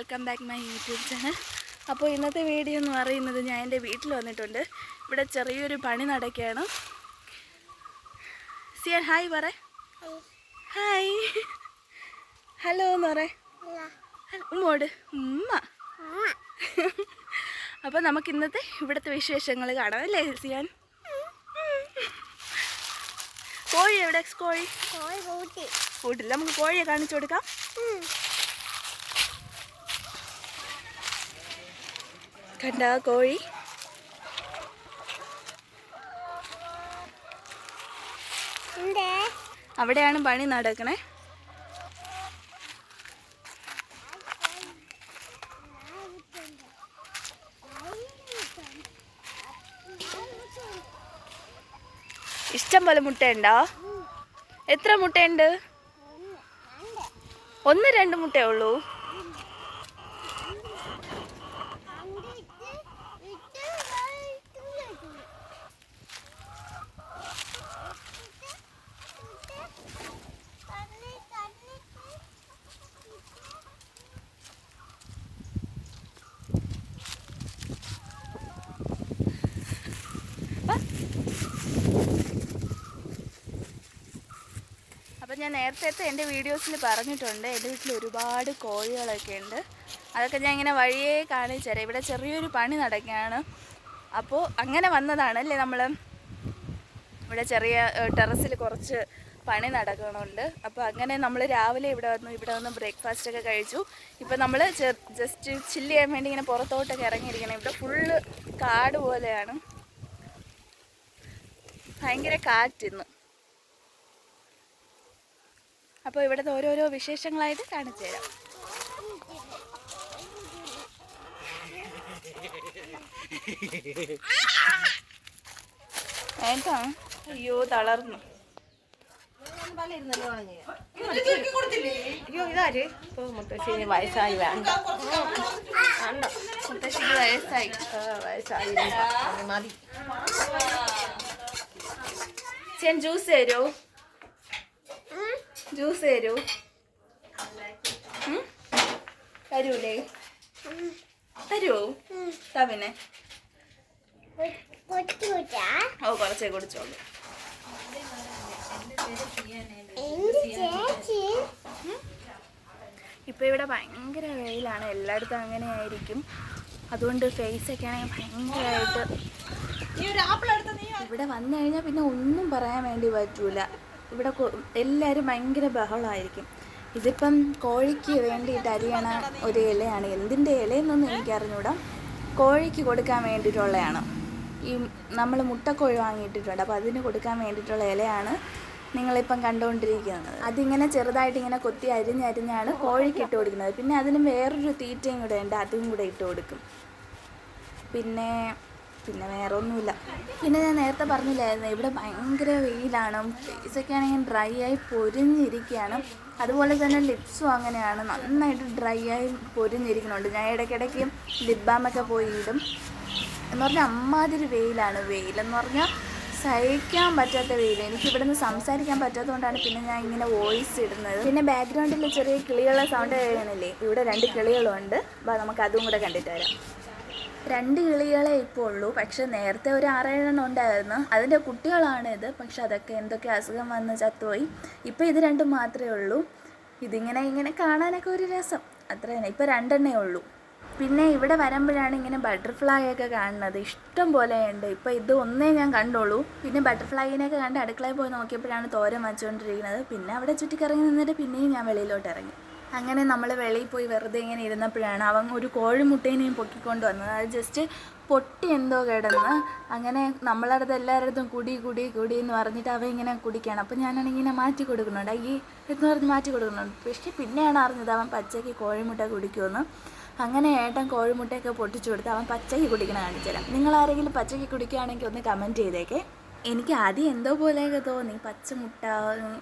Welcome back my YouTube channel. അപ്പോൾ ഇന്നത്തെ video എന്ന് പറയുന്നത് ഞാൻ എന്റെ വീട്ടിൽ വന്നിട്ടുണ്ട്. ഇവിടെ ചെറിയൊരു പണി നടക്കുകയാണ്. സിയൻ ഹായ് പറ. ഹായ്. ഹലോ എന്ന് പറ. ഉമ്മോട് ഉമ്മ. അപ്പോൾ നമുക്ക് ഇന്നത്തെ ഇവിടുത്തെ വിശേഷങ്ങൾ കാണാം അല്ലേ സിയാൻ? കോഴി എവിടെ കോഴി കോഴി കൂട്ടില്ല നമുക്ക് കോഴിയെ കാണിച്ചു കൊടുക്കാം. കണ്ട കോഴി? അവിടെയാണ് പണി നടക്കണേ. ഇഷ്ടം പോലെ മുട്ടയുണ്ടോ? എത്ര മുട്ടയുണ്ട്? ഒന്ന് രണ്ട് മുട്ടയേ ഉള്ളൂ അപ്പം ഞാൻ നേരത്തെ എന്റെ വീഡിയോസിൽ പറഞ്ഞിട്ടുണ്ട് എന്റെ വീട്ടിൽ ഒരുപാട് കോഴികളൊക്കെ ഉണ്ട്. അതൊക്കെ ഞാൻ ഇങ്ങനെ വഴിയേ കാണിച്ചു തരാം. ഇവിടെ ചെറിയൊരു പണി നടക്കുകയാണ്. അപ്പോൾ അങ്ങനെ വന്നതാണ് അല്ലേ നമ്മൾ ഇവിടെ ചെറിയ ടെറസിൽ കുറച്ച് പണി നടക്കണുണ്ട് അപ്പോൾ അങ്ങനെ നമ്മൾ രാവിലെ ഇവിടെ വന്നു ഇവിടെ വന്ന് ബ്രേക്ക്ഫാസ്റ്റ് ഒക്കെ കഴിച്ചു. ഇപ്പം നമ്മൾ ജസ്റ്റ് ചില്ല് ചെയ്യാൻ വേണ്ടി ഇങ്ങനെ പുറത്തോട്ടൊക്കെ ഇറങ്ങിയിരിക്കണം ഇവിടെ ഫുള്ള് കാട് പോലെയാണ്. ഭയങ്കര കാറ്റിന്ന്. അപ്പോൾ ഇവിടുത്തെ ഓരോരോ വിശേഷങ്ങളായിട്ട് കാണിച്ചു തരാം. ഏട്ടാ അയ്യോ തളർന്നു. അയ്യോ ഇതാര്? ഇപ്പൊ മുത്തശ്ശിന് വയസ്സായി വേണ്ട. വേണ്ട. മുത്തശ്ശിക്ക് വയസ്സായി. വയസ്സായി. മതി. ചേൻ ജ്യൂസ് തരൂ ജ്യൂസ് തരൂ? തരൂലേ? തരുമോ താ പിന്നെ. ഓ കുറച്ചേ കുടിച്ചോളൂ. ഇപ്പൊ ഇവിടെ ഭയങ്കര വെയിലാണ്. എല്ലായിടത്തും അങ്ങനെ ആയിരിക്കും. അതുകൊണ്ട് ഫേസ് ഒക്കെ ആണെങ്കിൽ ഭയങ്കരമായിട്ട് ഇവിടെ വന്നു കഴിഞ്ഞാൽ പിന്നെ ഒന്നും പറയാൻ വേണ്ടി പറ്റൂല. ഇവിടെ എല്ലാവരും ഭയങ്കര ബഹളമായിരിക്കും ഇതിപ്പം കോഴിക്ക് വേണ്ടിയിട്ട് അരിയണ ഒരു ഇലയാണ്. എന്തിന്റെ ഇലയെന്നൊന്നും എനിക്കറിഞ്ഞൂടാ. കോഴിക്ക് കൊടുക്കാൻ വേണ്ടിയിട്ടുള്ളതാണ് ഈ നമ്മൾ മുട്ടക്കോഴി വാങ്ങിയിട്ടിട്ടുണ്ട്. അപ്പോൾ അതിന് കൊടുക്കാൻ വേണ്ടിയിട്ടുള്ള ഇലയാണ് നിങ്ങളിപ്പം കണ്ടുകൊണ്ടിരിക്കുന്നത്. അതിങ്ങനെ ചെറുതായിട്ട് ഇങ്ങനെ കൊത്തി അരിഞ്ഞരിഞ്ഞാണ് കോഴിക്ക് ഇട്ട് കൊടുക്കുന്നത്. പിന്നെ അതിന് വേറൊരു തീറ്റയും കൂടെ ഉണ്ട്. അതും കൂടെ ഇട്ട് കൊടുക്കും. പിന്നെ പിന്നെ വേറെ ഒന്നുമില്ല പിന്നെ ഞാൻ നേരത്തെ പറഞ്ഞില്ലായിരുന്നു ഇവിടെ ഭയങ്കര വെയിലാണ്. ഫേസൊക്കെ ആണെങ്കിൽ ഡ്രൈ ആയി പൊരിഞ്ഞിരിക്കുകയാണ്. അതുപോലെ തന്നെ ലിപ്സും അങ്ങനെയാണ്. നന്നായിട്ട് ഡ്രൈ ആയി പൊരിഞ്ഞിരിക്കുന്നുണ്ട്. ഞാൻ ഇടയ്ക്കിടയ്ക്ക് ലിപ് ബാമൊക്കെ പോയി ഇടും. എന്ന് പറഞ്ഞാൽ അമ്മാതിരി വെയിലാണ്. വെയിലെന്ന് പറഞ്ഞാൽ സഹിക്കാൻ പറ്റാത്ത വെയിൽ എനിക്ക് ഇവിടെ നിന്ന് സംസാരിക്കാൻ പറ്റാത്തതുകൊണ്ടാണ് പിന്നെ ഞാൻ ഇങ്ങനെ വോയിസ് ഇടുന്നത്. പിന്നെ ബാക്ക്ഗ്രൗണ്ടിൽ ചെറിയ കിളികളുടെ സൗണ്ട് കഴിയണില്ലേ ഇവിടെ രണ്ട് കിളികളുണ്ട്. അപ്പോൾ നമുക്ക് അതും കൂടെ കണ്ടിട്ട് വരാം. രണ്ട് കിളികളെ ഇപ്പോൾ ഉള്ളൂ. പക്ഷെ നേരത്തെ ഒരു ആറേഴെണ്ണം ഉണ്ടായിരുന്നു. അതിന്റെ ഇത് പക്ഷെ അതൊക്കെ എന്തൊക്കെ അസുഖം വന്ന് ചത്തുപോയി. ഇപ്പോൾ ഇത് രണ്ടും മാത്രമേ ഉള്ളൂ. ഇതിങ്ങനെ ഇങ്ങനെ കാണാനൊക്കെ ഒരു രസം. അത്ര തന്നെ. ഇപ്പോൾ രണ്ടെണ്ണേ ഉള്ളൂ. പിന്നെ ഇവിടെ വരുമ്പോഴാണ് ഇങ്ങനെ ബട്ടർഫ്ലൈ ഒക്കെ കാണുന്നത്. ഇഷ്ടം പോലെ ഉണ്ട്. ഇപ്പോൾ ഇത് ഒന്നേ ഞാൻ കണ്ടുള്ളൂ. പിന്നെ ബട്ടർഫ്ലൈനെയൊക്കെ കണ്ട് അടുക്കളയിൽ പോയി നോക്കിയപ്പോഴാണ് തോരൻ വച്ചുകൊണ്ടിരിക്കുന്നത്. പിന്നെ അവിടെ ചുറ്റിക്കറങ്ങി നിന്നിട്ട് പിന്നെയും ഞാൻ വെളിയിലോട്ട് ഇറങ്ങി. അങ്ങനെ നമ്മൾ വെളിയിൽ പോയി വെറുതെ ഇങ്ങനെ ഇരുന്നപ്പോഴാണ് അവൻ ഒരു കോഴിമുട്ടേനെയും പൊക്കിക്കൊണ്ട് വന്നത്. അത് ജസ്റ്റ് പൊട്ടി എന്തോ കിടന്ന് അങ്ങനെ നമ്മളടുത്ത് എല്ലാവരുടെ കുടി കുടി കുടി എന്ന് പറഞ്ഞിട്ട് അവ ഇങ്ങനെ കുടിക്കുകയാണ്. അപ്പോൾ ഞാനാണെങ്കിൽ ഇങ്ങനെ മാറ്റി കൊടുക്കുന്നുണ്ട്. ഈ എന്ന് പറഞ്ഞ് മാറ്റി കൊടുക്കുന്നുണ്ട്. പക്ഷേ പിന്നെയാണ് അറിഞ്ഞത് അവൻ പച്ചയ്ക്ക് കോഴിമുട്ട കുടിക്കുമെന്ന്. അങ്ങനെ ഏട്ടൻ കോഴിമുട്ടയൊക്കെ പൊട്ടിച്ചു കൊടുത്ത് അവൻ പച്ചയ്ക്ക് കുടിക്കണ കാണിച്ചു തരാം നിങ്ങൾ ആരെങ്കിലും പച്ചയ്ക്ക് കുടിക്കുകയാണെങ്കിൽ ഒന്ന് കമന്റ് ചെയ്തേക്കേ. എനിക്ക് ആദ്യം എന്തോ പോലെയൊക്കെ തോന്നി. പച്ചമുട്ട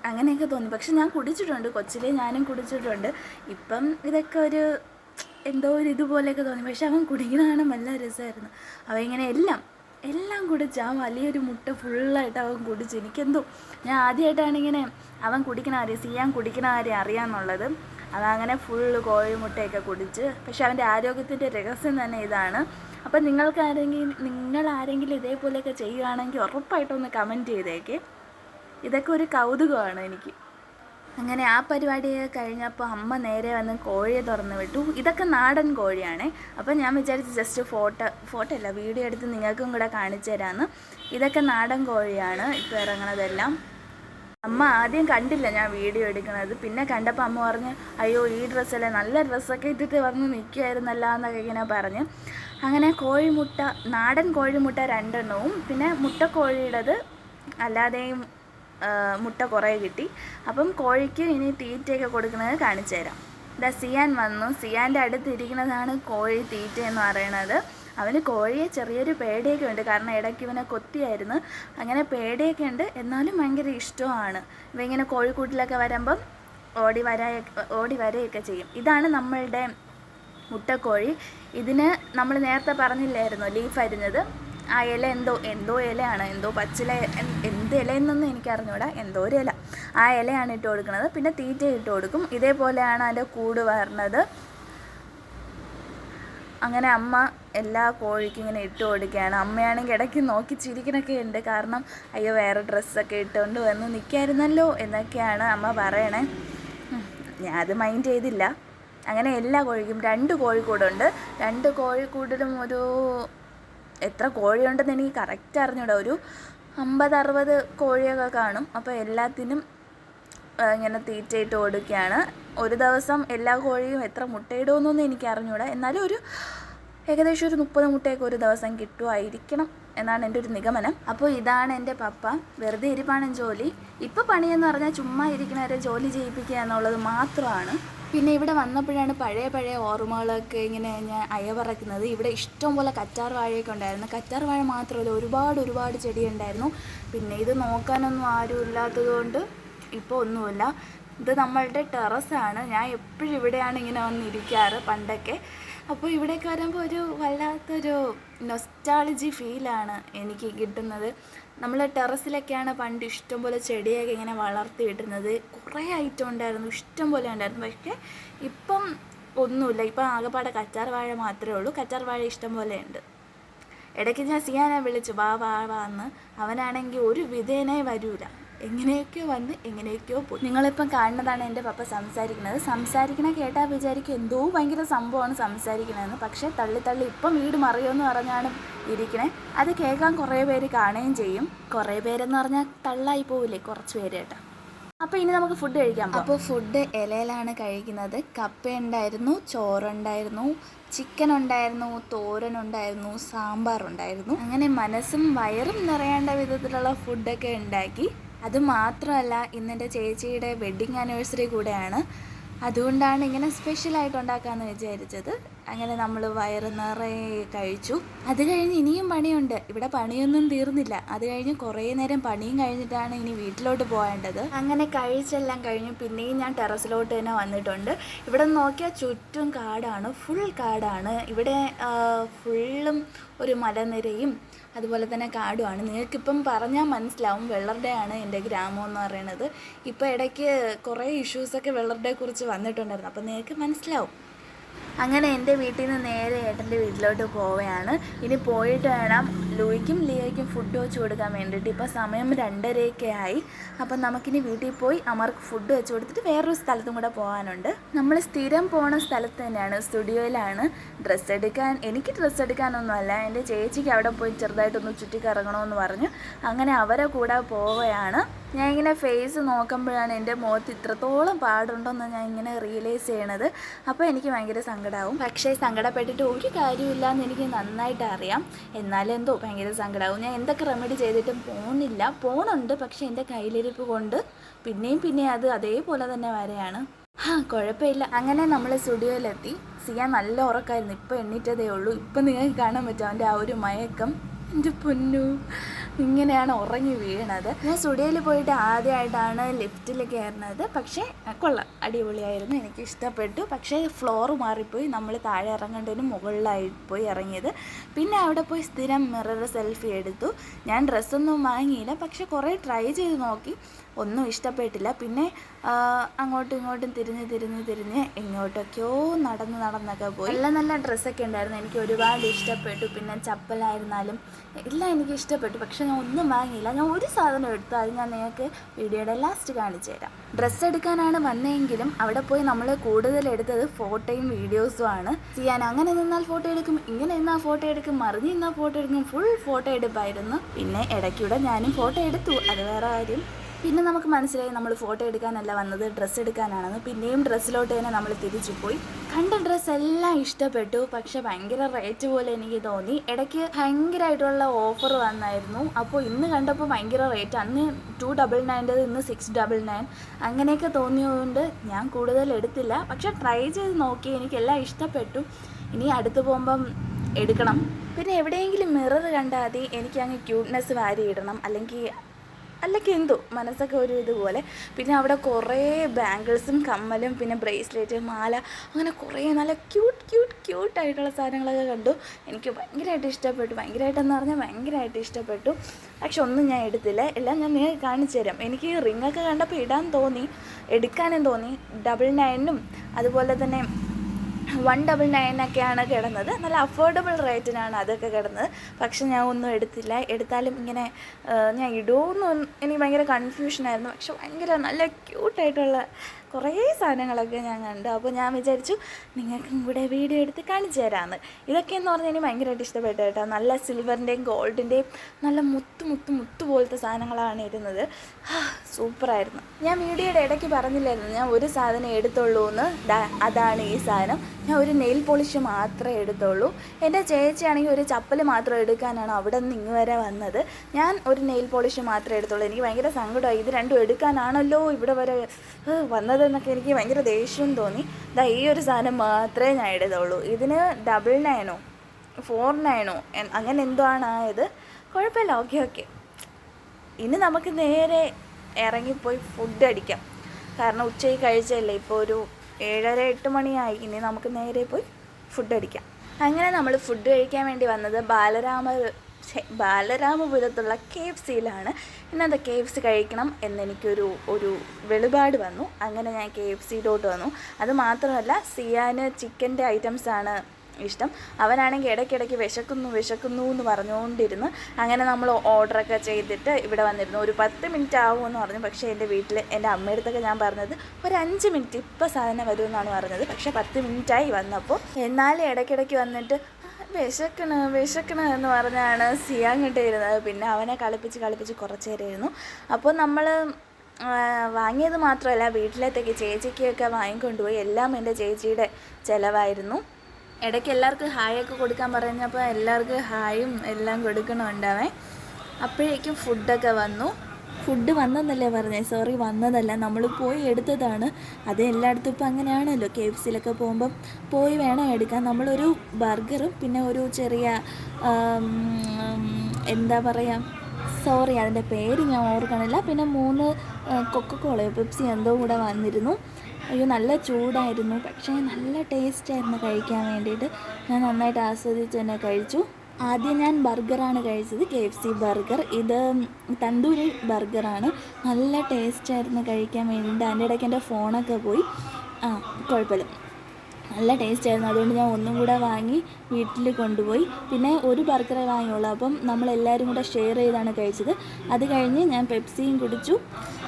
അങ്ങനെയൊക്കെ തോന്നി. പക്ഷെ ഞാൻ കുടിച്ചിട്ടുണ്ട്. കൊച്ചിലെ ഞാനും കുടിച്ചിട്ടുണ്ട്. ഇപ്പം ഇതൊക്കെ ഒരു എന്തോ ഒരു ഇതുപോലെയൊക്കെ തോന്നി. പക്ഷെ അവൻ കുടിക്കുന്നതാണ് നല്ല രസമായിരുന്നു. അവൻ ഇങ്ങനെ എല്ലാം എല്ലാം കുടിച്ച് ആ വലിയൊരു മുട്ട ഫുള്ളായിട്ട് അവൻ കുടിച്ച്. എനിക്കെന്തോ ഞാൻ ആദ്യമായിട്ടാണ് ഇങ്ങനെ അവൻ കുടിക്കണ കാര്യം സിയാൻ കുടിക്കണ കാര്യം അറിയാമെന്നുള്ളത് അങ്ങനെ ഫുള്ള് കോഴിമുട്ടയൊക്കെ കുടിച്ച്. പക്ഷെ അവന്റെ ആരോഗ്യത്തിന്റെ രഹസ്യം തന്നെ ഇതാണ്. അപ്പം നിങ്ങൾക്ക് ആരെങ്കിലും നിങ്ങൾ ആരെങ്കിലും ഇതേപോലെയൊക്കെ ചെയ്യുകയാണെങ്കിൽ ഉറപ്പായിട്ടൊന്ന് കമന്റ് ചെയ്തേക്ക്. ഇതൊക്കെ ഒരു കൗതുകമാണ് എനിക്ക്. അങ്ങനെ ആ പരിപാടിയൊക്കെ കഴിഞ്ഞപ്പോൾ അമ്മ നേരെ വന്ന് കോഴിയെ തുറന്ന് വിട്ടു. ഇതൊക്കെ നാടൻ കോഴിയാണ്. അപ്പം ഞാൻ വിചാരിച്ചു ജസ്റ്റ് ഫോട്ടോ ഫോട്ടോ അല്ല വീഡിയോ എടുത്ത് നിങ്ങൾക്കും കൂടെ കാണിച്ചു തരാമെന്ന് ഇതൊക്കെ നാടൻ കോഴിയാണ്. ഇപ്പോൾ ഇറങ്ങണതെല്ലാം അമ്മ ആദ്യം കണ്ടില്ല ഞാൻ വീഡിയോ എടുക്കുന്നത് പിന്നെ കണ്ടപ്പോൾ അമ്മ പറഞ്ഞ് അയ്യോ ഈ ഡ്രസ്സല്ലേ നല്ല ഡ്രസ്സൊക്കെ ഇട്ടിട്ട് വന്ന് നിൽക്കുമായിരുന്നല്ല എന്നൊക്കെ ഇങ്ങനെ പറഞ്ഞ്. അങ്ങനെ കോഴിമുട്ട നാടൻ കോഴിമുട്ട രണ്ടെണ്ണവും. പിന്നെ മുട്ടക്കോഴിയുടേത് അല്ലാതെയും മുട്ട കുറേ കിട്ടി. അപ്പം കോഴിക്ക് ഇനി തീറ്റയൊക്കെ കൊടുക്കുന്നത് കാണിച്ചു തരാം ഇതാ സിയാൻ വന്നു. സിയാന്റെ അടുത്തിരിക്കുന്നതാണ് കോഴി തീറ്റ എന്ന് പറയുന്നത് അവന് കോഴിയെ ചെറിയൊരു പേടിയൊക്കെ ഉണ്ട്. കാരണം ഇടയ്ക്ക് ഇവനെ കൊത്തിയായിരുന്നു. അങ്ങനെ പേടിയൊക്കെ ഉണ്ട്. എന്നാലും ഭയങ്കര ഇഷ്ടമാണ്. ഇവ ഇങ്ങനെ കോഴിക്കൂട്ടിലൊക്കെ വരുമ്പം ഓടി വരായ ഓടി വരെയൊക്കെ ചെയ്യും. ഇതാണ് നമ്മളുടെ മുട്ടക്കോഴി. ഇതിന് നമ്മൾ നേരത്തെ പറഞ്ഞില്ലായിരുന്നു ലീഫ് അരിഞ്ഞത്. ആ ഇല എന്തോ എന്തോ ഇലയാണ്. എന്തോ പച്ചില എന്ത് ഇലയെന്നൊന്നും എനിക്ക് അറിഞ്ഞൂടാ എന്തോ ഒരു ഇല. ആ ഇലയാണ് ഇട്ട് കൊടുക്കുന്നത്. പിന്നെ തീറ്റ ഇട്ട് കൊടുക്കും. ഇതേപോലെയാണ് അതിന്റെ കൂട് വരുന്നത് അങ്ങനെ അമ്മ എല്ലാ കോഴിക്കും ഇങ്ങനെ ഇട്ട് കൊടുക്കുകയാണ്. അമ്മയാണെങ്കിൽ ഇടയ്ക്ക് നോക്കി ചിരിക്കണൊക്കെ ഉണ്ട്. കാരണം അയ്യോ വേറെ ഡ്രസ്സൊക്കെ ഇട്ടുകൊണ്ട് വന്ന് നിൽക്കായിരുന്നല്ലോ എന്നൊക്കെയാണ് അമ്മ പറയണേ. ഞാൻ അത് മൈൻഡ് ചെയ്തില്ല. അങ്ങനെ എല്ലാ കോഴിക്കും രണ്ട് കോഴിക്കൂടുണ്ട്. രണ്ട് കോഴിക്കൂടിലും ഒരു എത്ര കോഴിയുണ്ടെന്ന് എനിക്ക് കറക്റ്റ് അറിഞ്ഞൂടാ. ഒരു അമ്പത് അറുപത് കോഴിയൊക്കെ കാണും. അപ്പോൾ എല്ലാത്തിനും ഇങ്ങനെ തീറ്റയിട്ട് കൊടുക്കുകയാണ്. ഒരു ദിവസം എല്ലാ കോഴിയും എത്ര മുട്ടയിടുമെന്നൊന്നും എനിക്ക് അറിഞ്ഞൂടാ എന്നാലും ഒരു ഏകദേശം ഒരു മുപ്പത് മുട്ടയൊക്കെ ഒരു ദിവസം കിട്ടുമായിരിക്കണം എന്നാണ് എന്റെ ഒരു നിഗമനം. അപ്പോൾ ഇതാണ് എന്റെ പപ്പ. വെറുതെ ഇരിപ്പാണ് ജോലി. ഇപ്പോൾ പണിയെന്ന് പറഞ്ഞാൽ ചുമ്മാ ഇരിക്കുന്നവരെ ജോലി ചെയ്യിപ്പിക്കുക എന്നുള്ളത് മാത്രമാണ്. പിന്നെ ഇവിടെ വന്നപ്പോഴാണ് പഴയ പഴയ ഓർമ്മകളൊക്കെ ഇങ്ങനെ ഞാൻ അയവറക്കുന്നത്. ഇവിടെ ഇഷ്ടം പോലെ കറ്റാർ വാഴയൊക്കെ ഉണ്ടായിരുന്നു. കറ്റാർ വാഴ മാത്രമല്ല ഒരുപാട് ഒരുപാട് ചെടി ഉണ്ടായിരുന്നു പിന്നെ ഇത് നോക്കാനൊന്നും ആരും ഇല്ലാത്തതുകൊണ്ട് ഇപ്പോൾ ഒന്നുമില്ല. ഇത് നമ്മളുടെ ടെറസാണ് ഞാൻ എപ്പോഴും ഇവിടെയാണ് ഇങ്ങനെ വന്നിരിക്കാറ് പണ്ടൊക്കെ. അപ്പോൾ ഇവിടേക്ക് വരുമ്പോൾ ഒരു വല്ലാത്തൊരു നൊസ്റ്റാളജി ഫീലാണ് എനിക്ക് കിട്ടുന്നത്. നമ്മൾ ടെറസിലൊക്കെയാണ് പണ്ട് ഇഷ്ടംപോലെ ചെടിയൊക്കെ ഇങ്ങനെ വളർത്തിയിടുന്നത് കുറേ ഐറ്റം ഉണ്ടായിരുന്നു ഇഷ്ടംപോലെ ഉണ്ടായിരുന്നു. പക്ഷേ ഇപ്പം ഒന്നുമില്ല. ഇപ്പം ആകെപ്പാടെ കച്ചാർ വാഴ മാത്രമേ ഉള്ളൂ. കച്ചാർ വാഴ ഇഷ്ടം പോലെ ഉണ്ട്. ഇടയ്ക്ക് ഞാൻ സിയാനെ വിളിച്ചു വാ വാ വാ എന്ന്. അവനാണെങ്കിൽ ഒരു വിധേനെ വരൂല. എങ്ങനെയൊക്കെയോ വന്ന് എങ്ങനെയൊക്കെയോ പോയി. നിങ്ങളിപ്പം കാണുന്നതാണ് എന്റെ പപ്പ സംസാരിക്കുന്നത്. സംസാരിക്കണ കേട്ടാൽ വിചാരിക്കും എന്തോ ഭയങ്കര സംഭവമാണ് സംസാരിക്കണതെന്ന്. പക്ഷേ തള്ളി തള്ളി ഇപ്പം വീട് മറിയുമെന്ന് പറഞ്ഞാണ് ഇരിക്കണേ. അത് കേൾക്കാൻ കുറേ പേര് കാണുകയും ചെയ്യും. കുറേ പേരെന്ന് പറഞ്ഞാൽ തള്ളായി പോവില്ലേ കുറച്ച് പേര് കേട്ടോ. അപ്പോൾ ഇനി നമുക്ക് ഫുഡ് കഴിക്കാം അപ്പോൾ ഫുഡ് ഇലയിലാണ് കഴിക്കുന്നത്. കപ്പ ഉണ്ടായിരുന്നു ചോറുണ്ടായിരുന്നു ചിക്കൻ ഉണ്ടായിരുന്നു തോരൻ ഉണ്ടായിരുന്നു സാമ്പാർ ഉണ്ടായിരുന്നു. അങ്ങനെ മനസ്സും വയറും നിറയേണ്ട വിധത്തിലുള്ള ഫുഡൊക്കെ ഉണ്ടാക്കി. അത് മാത്രമല്ല ഇന്നെന്റെ ചേച്ചിയുടെ വെഡ്ഡിങ് ആനിവേഴ്സറി കൂടെയാണ്. അതുകൊണ്ടാണ് ഇങ്ങനെ സ്പെഷ്യലായിട്ട് ഉണ്ടാക്കാമെന്ന് വിചാരിച്ചത്. അങ്ങനെ നമ്മൾ വയറ് നിറയെ കഴിച്ചു. അത് കഴിഞ്ഞ് ഇനിയും പണിയുണ്ട്. ഇവിടെ പണിയൊന്നും തീർന്നില്ല. അത് കഴിഞ്ഞ് കുറേ നേരം പണിയും കഴിഞ്ഞിട്ടാണ് ഇനി വീട്ടിലോട്ട് പോകേണ്ടത്. അങ്ങനെ കഴിച്ചെല്ലാം കഴിഞ്ഞു പിന്നെയും ഞാൻ ടെറസിലോട്ട് തന്നെ വന്നിട്ടുണ്ട്. ഇവിടെ നോക്കിയാൽ ചുറ്റും കാടാണ്. ഫുൾ കാടാണ്. ഇവിടെ ഫുള്ളും ഒരു മലനിരയും അതുപോലെ തന്നെ കാടുമാണ് നിങ്ങൾക്കിപ്പം പറഞ്ഞാൽ മനസ്സിലാവും വെള്ളറുടെയാണ് എന്റെ ഗ്രാമം എന്ന് പറയുന്നത്. ഇപ്പോൾ ഇടയ്ക്ക് കുറേ ഇഷ്യൂസൊക്കെ വെള്ളറുടെ കുറിച്ച് വന്നിട്ടുണ്ടായിരുന്നു. അപ്പോൾ നിങ്ങൾക്ക് മനസ്സിലാവും. അങ്ങനെ എന്റെ വീട്ടിൽ നിന്ന് നേരെ ഏട്ടന്റെ വീട്ടിലോട്ട് പോവുകയാണ്. ഇനി പോയിട്ട് വേണം ലൂയിക്കും ലിയയ്ക്കും ഫുഡ് വെച്ച് കൊടുക്കാൻ വേണ്ടിയിട്ട് ഇപ്പോൾ സമയം രണ്ടരയൊക്കെ ആയി. അപ്പം നമുക്കിനി വീട്ടിൽ പോയി അമർക്ക് ഫുഡ് വെച്ച് കൊടുത്തിട്ട് വേറൊരു സ്ഥലത്തും കൂടെ പോകാനുണ്ട്. നമ്മൾ സ്ഥിരം പോണ സ്ഥലത്ത് തന്നെയാണ് സ്റ്റുഡിയോയിലാണ് ഡ്രസ്സ് എടുക്കാൻ. എനിക്ക് ഡ്രസ്സ് എടുക്കാനൊന്നുമല്ല എന്റെ ചേച്ചിക്ക് അവിടെ പോയി ചെറുതായിട്ടൊന്ന് ചുറ്റിക്കറങ്ങണമെന്ന് പറഞ്ഞു. അങ്ങനെ അവരെ കൂടെ പോവുകയാണ്. ഞാൻ ഇങ്ങനെ ഫേസ് നോക്കുമ്പോഴാണ് എന്റെ മുഖത്ത് ഇത്രത്തോളം പാടുണ്ടെന്ന് ഞാൻ ഇങ്ങനെ റിയലൈസ് ചെയ്യണത്. അപ്പോൾ എനിക്ക് ഭയങ്കര സങ്കടമാവും പക്ഷേ സങ്കടപ്പെട്ടിട്ട് ഒരു കാര്യമില്ല എന്ന് എനിക്ക് നന്നായിട്ട് അറിയാം. എന്നാലെന്തോ ഭയങ്കര സങ്കടമാകും ഞാൻ എന്തൊക്കെ റെമഡി ചെയ്തിട്ടും പോണില്ല പോണുണ്ട് പക്ഷേ എന്റെ കയ്യിലിരിപ്പ് കൊണ്ട് പിന്നെയും പിന്നെയും അത് അതേപോലെ തന്നെ വരെയാണ്. ആ കുഴപ്പമില്ല. അങ്ങനെ നമ്മൾ സ്റ്റുഡിയോയിലെത്തി. സിയാൻ നല്ല ഉറക്കമായിരുന്നു ഇപ്പം എണ്ണീറ്റതേ ഉള്ളൂ. ഇപ്പം നിങ്ങൾക്ക് കാണാൻ പറ്റും അവന്റെ ആ ഒരു മയക്കം. എന്റെ പൊന്നു. ഇങ്ങനെയാണ് ഉറങ്ങി വീണത്. ഞാൻ സ്റ്റുഡിയോയിൽ പോയിട്ട് ആദ്യമായിട്ടാണ് ലിഫ്റ്റിൽ കയറുന്നത്. പക്ഷേ കൊള്ളാം. അടിപൊളിയായിരുന്നു. എനിക്ക് ഇഷ്ടപ്പെട്ടു. പക്ഷേ ഫ്ലോർ മാറിപ്പോയി. നമ്മൾ താഴെ ഇറങ്ങേണ്ടതിന് മുകളിലായി പോയി ഇറങ്ങിയത്. പിന്നെ അവിടെ പോയി സ്ഥിരം മിറർ സെൽഫി എടുത്തു. ഞാൻ ഡ്രസ്സൊന്നും വാങ്ങിയില്ല. പക്ഷെ കുറേ ട്രൈ ചെയ്ത് നോക്കി. ഒന്നും ഇഷ്ടപ്പെട്ടില്ല. പിന്നെ അങ്ങോട്ടും ഇങ്ങോട്ടും തിരിഞ്ഞ് തിരിഞ്ഞ് തിരിഞ്ഞ് എങ്ങോട്ടൊക്കെയോ നടന്ന് നടന്നൊക്കെ പോയി. നല്ല നല്ല ഡ്രസ്സൊക്കെ ഉണ്ടായിരുന്നു. എനിക്ക് ഒരുപാട് ഇഷ്ടപ്പെട്ടു. പിന്നെ ചപ്പലായിരുന്നാലും എല്ലാം എനിക്ക് ഇഷ്ടപ്പെട്ടു. പക്ഷെ ഞാൻ ഒന്നും വാങ്ങിയില്ല. ഞാൻ ഒരു സാധനം എടുത്തു. അത് ഞാൻ നിങ്ങൾക്ക് വീഡിയോയുടെ ലാസ്റ്റ് കാണിച്ചു തരാം. ഡ്രസ്സ് എടുക്കാനാണ് വന്നതെങ്കിലും അവിടെ പോയി നമ്മൾ കൂടുതൽ എടുത്തത് ഫോട്ടോയും വീഡിയോസും ആണ്. ചെയ്യാൻ അങ്ങനെ നിന്നാൽ ഫോട്ടോ എടുക്കും ഇങ്ങനെ നിന്നാൽ ഫോട്ടോ എടുക്കും മറിഞ്ഞ് നിന്നാൽ ഫോട്ടോ എടുക്കും ഫുൾ ഫോട്ടോ എടുപ്പായിരുന്നു. പിന്നെ ഇടയ്ക്കൂടെ ഞാനും ഫോട്ടോ എടുത്തു. അത് വേറെ കാര്യം. പിന്നെ നമുക്ക് മനസ്സിലായി നമ്മൾ ഫോട്ടോ എടുക്കാനല്ല വന്നത് ഡ്രസ്സ് എടുക്കാനാണെന്ന്. പിന്നെയും ഡ്രസ്സിലോട്ട് തന്നെ നമ്മൾ തിരിച്ചു പോയി. കണ്ട ഡ്രസ്സ് എല്ലാം ഇഷ്ടപ്പെട്ടു. പക്ഷെ ഭയങ്കര റേറ്റ് പോലെ എനിക്ക് തോന്നി. ഇടയ്ക്ക് ഭയങ്കരമായിട്ടുള്ള ഓഫർ വന്നായിരുന്നു. അപ്പോൾ ഇന്ന് കണ്ടപ്പോൾ ഭയങ്കര റേറ്റ് അന്ന് ടു ഡബിൾ നയന്റെത് ഇന്ന് സിക്സ് ഡബിൾ നയൻ അങ്ങനെയൊക്കെ തോന്നിയതുകൊണ്ട് ഞാൻ കൂടുതൽ എടുത്തില്ല. പക്ഷെ ട്രൈ ചെയ്ത് നോക്കി. എനിക്കെല്ലാം ഇഷ്ടപ്പെട്ടു. ഇനി അടുത്ത് പോകുമ്പം എടുക്കണം. പിന്നെ എവിടെയെങ്കിലും മിറർ കണ്ടാൽ മതി. എനിക്ക് അങ്ങ് ക്യൂട്ട്നെസ് വാരി ഇടണം അല്ലെങ്കിൽ അല്ലെങ്കിൽ എന്തോ മനസ്സൊക്കെ ഒരു ഇതുപോലെ. പിന്നെ അവിടെ കുറേ ബാംഗിൾസും കമ്മലും പിന്നെ ബ്രേസ്ലെറ്റ് മാല അങ്ങനെ കുറേ നല്ല ക്യൂട്ട് ക്യൂട്ട് ക്യൂട്ടായിട്ടുള്ള സാധനങ്ങളൊക്കെ കണ്ടു. എനിക്ക് ഭയങ്കരമായിട്ട് ഇഷ്ടപ്പെട്ടു. ഭയങ്കരമായിട്ടെന്ന് പറഞ്ഞാൽ ഭയങ്കരമായിട്ട് ഇഷ്ടപ്പെട്ടു. പക്ഷെ ഒന്നും ഞാൻ എടുത്തില്ല. എല്ലാം ഞാൻ നിങ്ങൾക്ക് കാണിച്ചു തരാം. എനിക്ക് റിങ്ങൊക്കെ കണ്ടപ്പോൾ ഇടാൻ തോന്നി എടുക്കാനും തോന്നി. ഡബിൾ നയനും അതുപോലെ തന്നെ വൺ ഡബിൾ നയനൊക്കെയാണ് കിടന്നത്. നല്ല അഫോർഡബിൾ റേറ്റിനാണ് അതൊക്കെ കിടന്നത്. പക്ഷെ ഞാൻ ഒന്നും എടുത്തില്ല. എടുത്താലും ഇങ്ങനെ ഞാൻ ഇടുമെന്ന് എനിക്ക് ഭയങ്കര കൺഫ്യൂഷനായിരുന്നു പക്ഷെ ഭയങ്കര നല്ല ക്യൂട്ടായിട്ടുള്ള കുറേ സാധനങ്ങളൊക്കെ ഞാൻ കണ്ടു. അപ്പോൾ ഞാൻ വിചാരിച്ചു നിങ്ങൾക്കും കൂടെ വീഡിയോ എടുത്ത് കാണിച്ചു തരാമെന്ന് ഇതൊക്കെ എന്ന് പറഞ്ഞാൽ എനിക്ക് ഭയങ്കരമായിട്ട് ഇഷ്ടപ്പെട്ടു കേട്ടോ. നല്ല സിൽവറിന്റെയും ഗോൾഡിന്റെയും നല്ല മുത്തു മുത്തു മുത്തു പോലത്തെ സാധനങ്ങളാണ് ഇരുന്നത് സൂപ്പറായിരുന്നു. ഞാൻ വീഡിയോയുടെ ഇടയ്ക്ക് പറഞ്ഞില്ലായിരുന്നു ഞാൻ ഒരു സാധനം എടുത്തുള്ളൂ എന്ന്. അതാണ് ഈ സാധനം. ഞാൻ ഒരു നെയിൽ പോളിഷ് മാത്രമേ എടുത്തുള്ളൂ. എന്റെ ചേച്ചിയാണെങ്കിൽ ഒരു ചപ്പൽ മാത്രം എടുക്കാനാണ് അവിടെ നിന്ന് ഇങ്ങ് വരെ വന്നത്. ഞാൻ ഒരു നെയിൽ പോളിഷ് മാത്രമേ എടുത്തുള്ളൂ. എനിക്ക് ഭയങ്കര സങ്കടമായി. ഇത് രണ്ടും എടുക്കാനാണല്ലോ ഇവിടെ വരെ ഏഹ്, വന്നതെന്നൊക്കെ എനിക്ക് ഭയങ്കര ദേഷ്യം തോന്നി. ദാ ഈ ഒരു സാധനം മാത്രമേ ഞാൻ ഇടതുള്ളൂ ഇതിന് ഡബിൾ നയനോ ഫോർ നയനോ അങ്ങനെ എന്തോ ആണ് ആയത് കുഴപ്പമില്ല ഓക്കെ ഓക്കെ ഇനി നമുക്ക് നേരെ ഇറങ്ങിപ്പോയി ഫുഡ് അടിക്കാം. കാരണം ഉച്ചയ്ക്ക് കഴിച്ചല്ലേ ഇപ്പോൾ ഒരു ഏഴര എട്ട് മണിയായി. ഇനി നമുക്ക് നേരെ പോയി ഫുഡ് അടിക്കാം. അങ്ങനെ നമ്മൾ ഫുഡ് കഴിക്കാൻ വേണ്ടി വന്നത് ബാലരാമ ബാലരാമപുരത്തുള്ള കെ എഫ് സിയിലാണ്. ഇന്നത്തെ കെ എഫ് സി കഴിക്കണം എന്നെനിക്കൊരു ഒരു വെളിപാട് വന്നു. അങ്ങനെ ഞാൻ കെ എഫ് സിയിലോട്ട് വന്നു. അത് മാത്രമല്ല സിയാന് ചിക്കന്റെ ഐറ്റംസാണ് ഇഷ്ടം. അവനാണെങ്കിൽ ഇടയ്ക്കിടയ്ക്ക് വിശക്കുന്നു വിശക്കുന്നു എന്ന് പറഞ്ഞുകൊണ്ടിരുന്നു അങ്ങനെ നമ്മൾ ഓർഡറൊക്കെ ചെയ്തിട്ട് ഇവിടെ വന്നിരുന്നു. ഒരു പത്ത് മിനിറ്റ് ആവുമെന്ന് പറഞ്ഞു. പക്ഷേ എന്റെ വീട്ടിൽ എന്റെ അമ്മയടുത്തൊക്കെ ഞാൻ പറഞ്ഞത് ഒരു അഞ്ച് മിനിറ്റ് ഇപ്പോൾ സാധനം വരുമെന്നാണ് പറഞ്ഞത്. പക്ഷേ പത്ത് മിനിറ്റായി വന്നപ്പോൾ എന്നാലും ഇടയ്ക്കിടയ്ക്ക് വന്നിട്ട് "ആ, വിശക്കണ് വിശക്കണ് എന്ന് പറഞ്ഞാണ് സിയാൻ കിട്ടിയിരുന്നത്. പിന്നെ അവനെ കളിപ്പിച്ച് കളിപ്പിച്ച് കുറച്ച് നേരമായിരുന്നു അപ്പോൾ നമ്മൾ വാങ്ങിയത് മാത്രമല്ല വീട്ടിലത്തേക്ക് ചേച്ചിക്കൊക്കെ വാങ്ങിക്കൊണ്ടുപോയി. എല്ലാം എന്റെ ചേച്ചിയുടെ ചിലവായിരുന്നു. ഇടയ്ക്ക് എല്ലാവർക്കും ഹായ് ഒക്കെ കൊടുക്കാൻ പറഞ്ഞപ്പോൾ എല്ലാവർക്കും ഹായും എല്ലാം കൊടുക്കണമുണ്ടാവേ അപ്പോഴേക്കും ഫുഡൊക്കെ വന്നു. ഫുഡ് വന്നെന്നല്ലേ പറഞ്ഞേ? സോറി വന്നതല്ല. നമ്മൾ പോയി എടുത്തതാണ്. അത് എല്ലായിടത്തും ഇപ്പം അങ്ങനെയാണല്ലോ. കെ എഫ് സിയിലൊക്കെ പോകുമ്പം പോയി വേണം എടുക്കാൻ. നമ്മളൊരു ബർഗറും പിന്നെ ഒരു ചെറിയ എന്താ പറയുക സോറി അതിന്റെ പേര് ഞാൻ ഓർക്കണില്ല. പിന്നെ മൂന്ന് കൊക്കക്കോളയോ പെപ്സി എന്തോ കൂടെ വന്നിരുന്നു. അയ്യോ നല്ല ചൂടായിരുന്നു. പക്ഷേ നല്ല ടേസ്റ്റായിരുന്നു കഴിക്കാൻ വേണ്ടിയിട്ട്. ഞാൻ നന്നായിട്ട് ആസ്വദിച്ച് തന്നെ കഴിച്ചു. ആദ്യം ഞാൻ ബർഗറാണ് കഴിച്ചത് കെ എഫ് സി ബർഗർ. ഇത് തന്തൂരി ബർഗറാണ്. നല്ല ടേസ്റ്റ് ആയിരുന്നു കഴിക്കാൻ വേണ്ടിയിട്ട്. അതിന്റെ ഇടയ്ക്ക് എന്റെ ഫോണൊക്കെ പോയി. ആ കുഴപ്പമില്ല. നല്ല ടേസ്റ്റ് ആയിരുന്നു അതുകൊണ്ട് ഞാൻ ഒന്നും കൂടെ വാങ്ങി വീട്ടിൽ കൊണ്ടുപോയി. പിന്നെ ഒരു ബർഗറേ വാങ്ങിയുള്ളൂ. അപ്പം നമ്മളെല്ലാവരും കൂടെ ഷെയർ ചെയ്താണ് കഴിച്ചത്. അത് കഴിഞ്ഞ് ഞാൻ പെപ്സിയും കുടിച്ചു.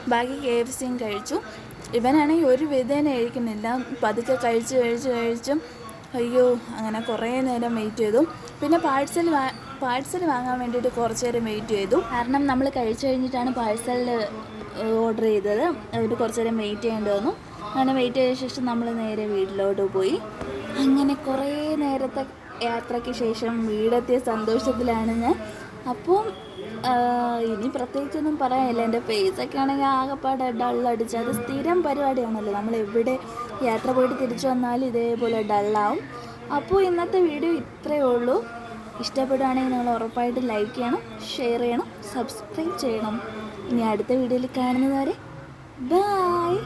ബാക്കി കെ എഫ് സിയും കഴിച്ചു. ഇവനാണെങ്കിൽ ഒരു വിധേന കഴിക്കുന്നില്ല പതുക്കെ കഴിച്ച് കഴിച്ച് കഴിച്ചും അയ്യോ അങ്ങനെ കുറേ നേരം വെയിറ്റ് ചെയ്തു. പിന്നെ പാഴ്സൽ പാഴ്സൽ വാങ്ങാൻ വേണ്ടിയിട്ട് കുറച്ച് നേരം വെയിറ്റ് ചെയ്തു. കാരണം നമ്മൾ കഴിച്ചു കഴിഞ്ഞിട്ടാണ് പാഴ്സൽ ഓർഡർ ചെയ്തത്. അതുകൊണ്ട് കുറച്ച് നേരം വെയിറ്റ് ചെയ്യേണ്ടി വന്നു. അങ്ങനെ വെയിറ്റ് ചെയ്ത ശേഷം നമ്മൾ നേരെ വീട്ടിലോട്ട് പോയി. അങ്ങനെ കുറേ നേരത്തെ യാത്രയ്ക്ക് ശേഷം വീടെത്തിയ സന്തോഷത്തിലാണ് ഞാൻ. അപ്പം ഇനി പ്രത്യേകിച്ചൊന്നും പറയാനില്ല. എന്റെ ഫേസൊക്കെ ആണെങ്കിൽ ആകെപ്പാടെ ഡള്ളടിച്ച് അത് സ്ഥിരം പരിപാടിയാണല്ലോ. നമ്മൾ എവിടെ യാത്ര പോയിട്ട് തിരിച്ചു വന്നാലും ഇതേപോലെ ഡള്ളാവും അപ്പോൾ ഇന്നത്തെ വീഡിയോ ഇത്രയേ ഉള്ളൂ. ഇഷ്ടപ്പെടുകയാണെങ്കിൽ നിങ്ങൾ ഉറപ്പായിട്ട് ലൈക്ക് ചെയ്യണം ഷെയർ ചെയ്യണം സബ്സ്ക്രൈബ് ചെയ്യണം. ഇനി അടുത്ത വീഡിയോയിൽ കാണുന്നത് വരെ ബായ്